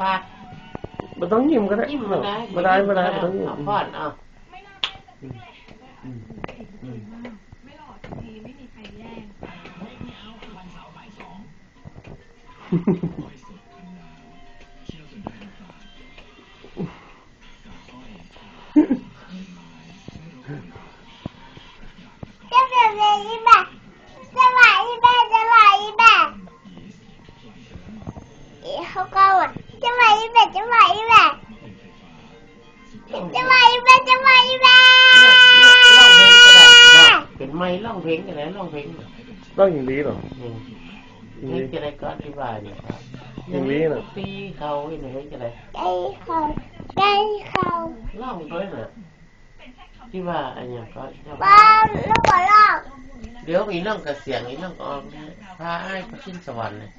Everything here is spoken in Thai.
ปากมันต้องยิ้มก็ได้ยิ้มมาได้มาได้มาได้มันต้องยิ้มเอาพ่อนเอาอืม เขาก็ว่าจะไหวแบบจะไหวแบบจะไหวแบบจะไหวแบบเป็นไม้ร้องเพลงกันแล้วร้องเพลงกันแล้วต้องอย่างนี้หรออืมอย่างเฮ้ยนี้จะได้ก็อธิบายเนี่ยครับอย่างนี้นะตีเขาไอ้เนี่ยเฮ้ยจะได้ได้เขาได้เขาร้องด้วยน่ะที่ว่าอันนี้ก็จะบ้าลูกบอลลอกเดี๋ยวอีน้องกับเสียงอีน้องออกพาไอ้ไปขึ้นสวรรค์เลย